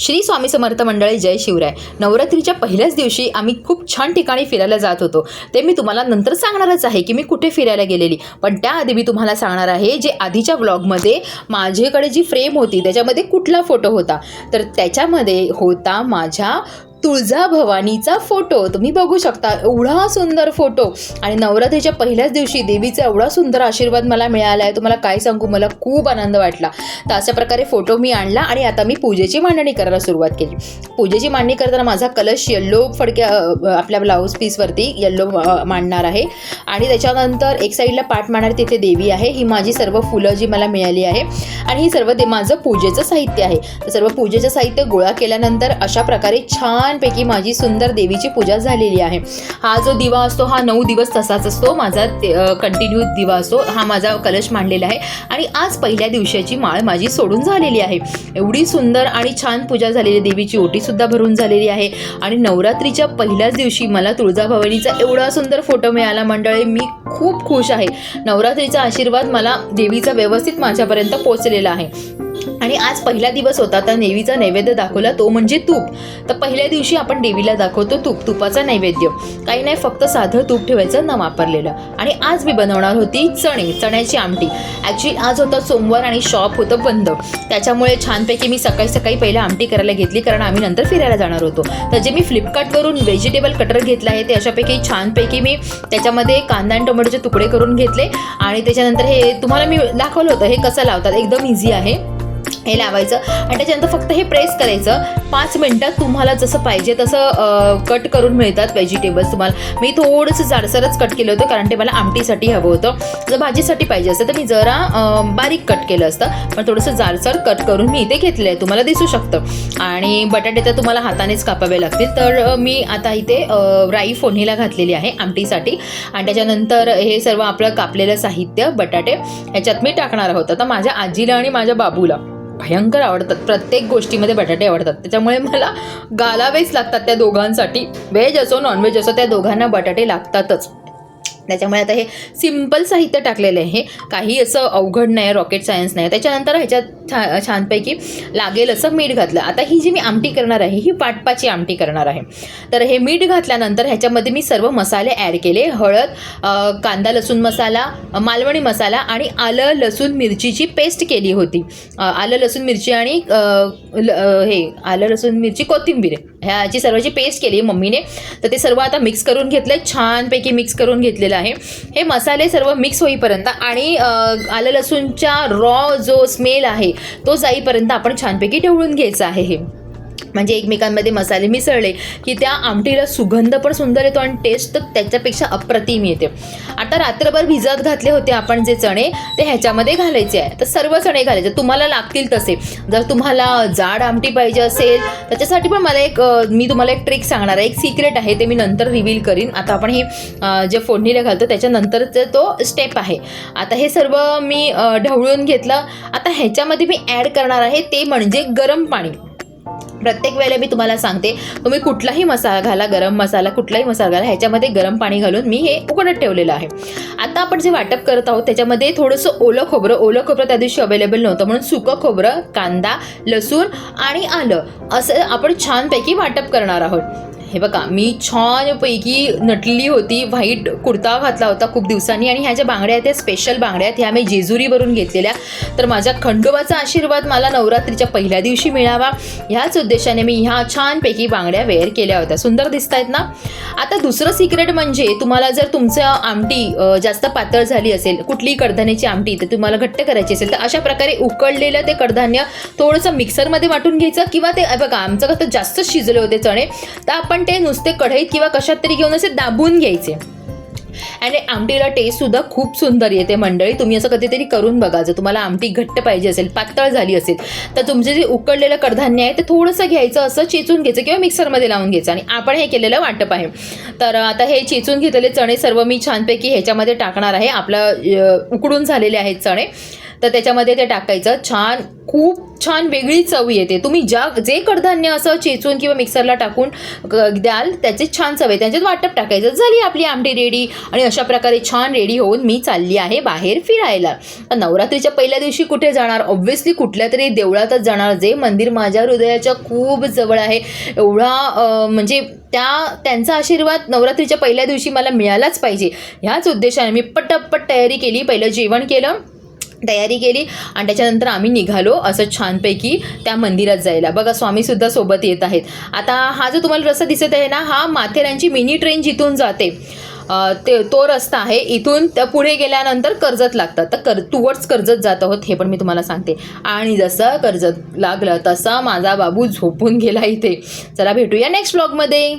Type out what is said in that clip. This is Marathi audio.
श्री स्वामी समर्थ मंडळी जय शिवराय. नवरात्रीच्या पहिल्याच दिवशी आम्ही खूप छान ठिकाणी फिरायला जात होतो. ते मी तुम्हाला नंतर सांगणारच आहे की मी कुठे फिरायला गेलेली. पण त्याआधी मी तुम्हाला सांगणार आहे जे आधीच्या ब्लॉगमध्ये माझ्याकडे जी फ्रेम होती त्याच्यामध्ये कुठला फोटो होता. तर त्याच्यामध्ये होता माझ्या तुळजाभवानीचा फोटो. तुम्ही बघू शकता एवढा सुंदर फोटो. आणि नवरात्रीच्या पहिल्याच दिवशी देवीचा एवढा सुंदर आशीर्वाद मला मिळाला आहे. तुम्हाला काय सांगू? मला खूप आनंद वाटला. तर अशा प्रकारे फोटो मी आणला आणि आता मी पूजेची मांडणी करायला सुरुवात केली. पूजेची मांडणी करताना माझा कलश येल्लो फडक्या आपल्या ब्लाऊज पीसवरती येल्लो मांडणार आहे. आणि त्याच्यानंतर एक साईडला पाठ मांडणार तिथे देवी आहे. ही माझी सर्व फुलं जी मला मिळाली आहे. आणि ही सर्व दे माझं पूजेचं साहित्य आहे. तर सर्व पूजेचं साहित्य गोळा केल्यानंतर अशा प्रकारे छान छानपैकी माझी सुंदर देवीची पूजा झालेली आहे. हा जो दिवा असतो हा नऊ दिवस तसाच असतो. माझा कंटिन्यू दिवा असतो. हा माझा कलश मांडलेला आहे. आणि आज पहिल्या दिवसाची माळ माझी सोडून झालेली आहे. एवढी सुंदर आणि छान पूजा झालेली आहे. देवीची ओटीसुद्धा भरून झालेली आहे. आणि नवरात्रीच्या पहिल्याच दिवशी मला तुळजाभवानीचा एवढा सुंदर फोटो मिळाला. मंडळी मी खूप खुश आहे. नवरात्रीचा आशीर्वाद मला देवीचा व्यवस्थित माझ्यापर्यंत पोचलेला आहे. आणि आज पहिला दिवस होता तर देवीचा नैवेद्य दाखवला तो म्हणजे तूप. तर पहिल्या दिवशी आपण देवीला दाखवतो तूप तुपाचा नैवेद्य. काही नाही फक्त साधं तूप ठेवायचं न वापरलेलं. आणि आज मी बनवणार होती चणे चण्याची आमटी. ॲक्च्युली आज होता सोमवार आणि शॉप होतं बंद. त्याच्यामुळे छानपैकी मी सकाळी सकाळी पहिला आमटी करायला घेतली कारण आम्ही नंतर फिरायला जाणार होतो. तर जे मी फ्लिपकार्टवरून व्हेजिटेबल कटर घेतलं आहे ते अशापैकी छानपैकी मी त्याच्यामध्ये कांदा आणि टोमॅटोचे तुकडे करून घेतले आणि त्याच्यानंतर हे तुम्हाला मी दाखवलं होतं हे कसं लावतात. एकदम इझी आहे. हे लावायचं आणि त्याच्यानंतर फक्त हे प्रेस करायचं. पाच मिनटात तुम्हाला जसं पाहिजे तसं कट करून मिळतात व्हेजिटेबल्स तुम्हाला. मी थोडंसं जाडसरच कट केलं होतं कारण ते मला आमटीसाठी हवं होतं. जर भाजीसाठी पाहिजे असतं तर मी जरा बारीक कट केलं असतं. पण थोडंसं जाडसर कट करून मी इथे घेतलं आहे तुम्हाला दिसू शकतं. आणि बटाटे तर तुम्हाला हातानेच कापावे लागतील. तर मी आता इथे राई फोडणीला घातलेली आहे आमटीसाठी. आणि त्याच्यानंतर हे सर्व आपलं कापलेलं साहित्य बटाटे ह्याच्यात मी टाकणार आहोत. आता माझ्या आजीला आणि माझ्या बाबूला. भयंकर आवडतात. प्रत्येक गोष्टीमध्ये बटाटे आवडतात. त्याच्यामुळे मला गालावेच लागतात त्या दोघांसाठी. व्हेज असो नॉनव्हेज असो त्या दोघांना बटाटे लागतातच. त्याच्यामुळे आता हे सिंपल साहित्य टाकलेलं आहे. काही असं अवघड नाही रॉकेट सायन्स नाही. त्याच्यानंतर ह्याच्यात छा छानपैकी लागेल असं मीठ घातलं. आता ही जी मी आमटी करणार आहे ही पाटपाची आमटी करणार आहे. तर हे मीठ घातल्यानंतर ह्याच्यामध्ये मी सर्व मसाले ॲड केले. हळद कांदा लसूण मसाला मालवणी मसाला आणि आलं लसूण मिरचीची पेस्ट केली होती. आलं लसूण मिरची आणि ल- हे आलं लसूण मिरची कोथिंबीर. ह्याची सर्वाची पेस्ट केली मम्मीने. तर ते सर्व आता मिक्स करून घेतलं आहे छानपैकी मिक्स करून घेतलेलं आहे. हे मसाले सर्व मिक्स होईपर्यंत आणि आलं लसूणच्या रॉ जो स्मेल आहे तो जाईपर्यंत आपण छानपैकी ढवळून घ्यायचं आहे हे. म्हणजे एकमेकांमध्ये मसाले मिसळले की त्या आमटीला सुगंध पण सुंदर येतो आणि टेस्ट तर त्याच्यापेक्षा अप्रतिम येते. आता रात्रभर भिजत घातले होते आपण जे चणे ते ह्याच्यामध्ये घालायचे आहे. तर सर्व चणे घालायचे. तुम्हाला लागतील तसे. जर तुम्हाला जाड आमटी पाहिजे असेल त्याच्यासाठी पण मला एक मी तुम्हाला एक ट्रिक सांगणार आहे. एक सिक्रेट आहे ते मी नंतर रिव्हील करीन. आता आपण हे जे फोडणीला घालतो त्याच्यानंतरचं तो स्टेप आहे. आता हे सर्व मी ढवळून घेतलं. आता ह्याच्यामध्ये मी ॲड करणार आहे ते म्हणजे गरम पाणी. प्रत्येक वेळेला मी तुम्हाला सांगते तुम्ही कुठलाही मसाला घाला गरम मसाला कुठलाही मसाला घाला ह्याच्यामध्ये गरम पाणी घालून मी हे उकडत ठेवलेलं आहे. आता आपण जे वाटप करत आहोत त्याच्यामध्ये थोडंसं ओलं खोबरं ओलं खोबरं त्या दिवशी अवेलेबल नव्हतं म्हणून सुकं खोबरं कांदा लसूण आणि आलं असं आपण छानपैकी वाटप करणार आहोत. हे बघा मी छानपैकी नटली होती व्हाईट कुर्ता घातला होता खूप दिवसांनी आणि ह्या ज्या बांगड्या आहेत त्या स्पेशल बांगड्या आहेत ह्या मी जेजुरीवरून घेतलेल्या. तर माझ्या खंडोबाचा आशीर्वाद मला नवरात्रीच्या पहिल्या दिवशी मिळावा. ह्याच उद्देशाने मी ह्या छानपैकी बांगड्या वेअर केल्या होत्या. सुंदर दिसत आहेत ना? आता दुसरं सिक्रेट म्हणजे तुम्हाला जर तुमचं आमटी जास्त पातळ झाली असेल कुठलीही कडधान्याची आमटी तर तुम्हाला घट्ट करायची असेल तर अशा प्रकारे उकळलेलं ते कडधान्य थोडंसं मिक्सरमध्ये वाटून घ्यायचं किंवा ते बघा आमचं कसं जास्त शिजले होते चणे तर आपण ते नुसते कढईत किंवा कशात तरी घेऊन असे दाबून घ्यायचे. आणि आमटीला टेस्ट सुद्धा खूप सुंदर येते मंडळी. तुम्ही असं कधीतरी करून बघा. जर तुम्हाला आमटी घट्ट पाहिजे असेल पातळ झाली असेल तर तुमचे जे उकडलेलं कडधान्य आहे ते थोडंसं घ्यायचं असं चेचून घ्यायचं किंवा मिक्सरमध्ये लावून घ्यायचं. आणि आपण हे केलेलं वाटप आहे. तर आता हे चेचून घेतलेले चणे सर्व मी छानपैकी ह्याच्यामध्ये टाकणार आहे. आपलं उकडून झालेले आहेत चणे. तर त्याच्यामध्ये ते टाकायचं. छान खूप छान वेगळी चव येते. तुम्ही ज्या जे कडधान्य असं चेचून किंवा मिक्सरला टाकून क- द्याल त्याचे छान चव आहे त्याच्यात वाटप टाकायचं. झाली आपली आमटी रेडी आणि अशा प्रकारे छान रेडी होऊन मी चालली आहे बाहेर फिरायला. तर नवरात्रीच्या पहिल्या दिवशी कुठे जाणार? ऑब्व्हियसली कुठल्या तरी देवळातच जाणार जे मंदिर माझ्या हृदयाच्या खूप जवळ आहे. एवढा म्हणजे त्या त्यांचा आशीर्वाद नवरात्रीच्या पहिल्या दिवशी मला मिळालाच पाहिजे. ह्याच उद्देशाने मी पटापट तयारी केली. पहिलं जेवण केलं. तयारी केली आणि त्याच्यानंतर आम्ही निघालो असं छानपैकी त्या मंदिरात जायला. बघा स्वामीसुद्धा सोबत येत आहेत. आता हा जो तुम्हाला रस्ता दिसत आहे ना हा माथेरानची मिनी ट्रेन जिथून जाते. ते तो रस्ता आहे. इथून त्या पुढे गेल्यानंतर कर्जत लागतात. तर कर टुवर्ड्स कर्जत जात आहोत हे पण मी तुम्हाला सांगते. आणि जसं कर्जत लागलं तसा माझा बाबू झोपून गेला इथे. चला भेटूया नेक्स्ट ब्लॉगमध्ये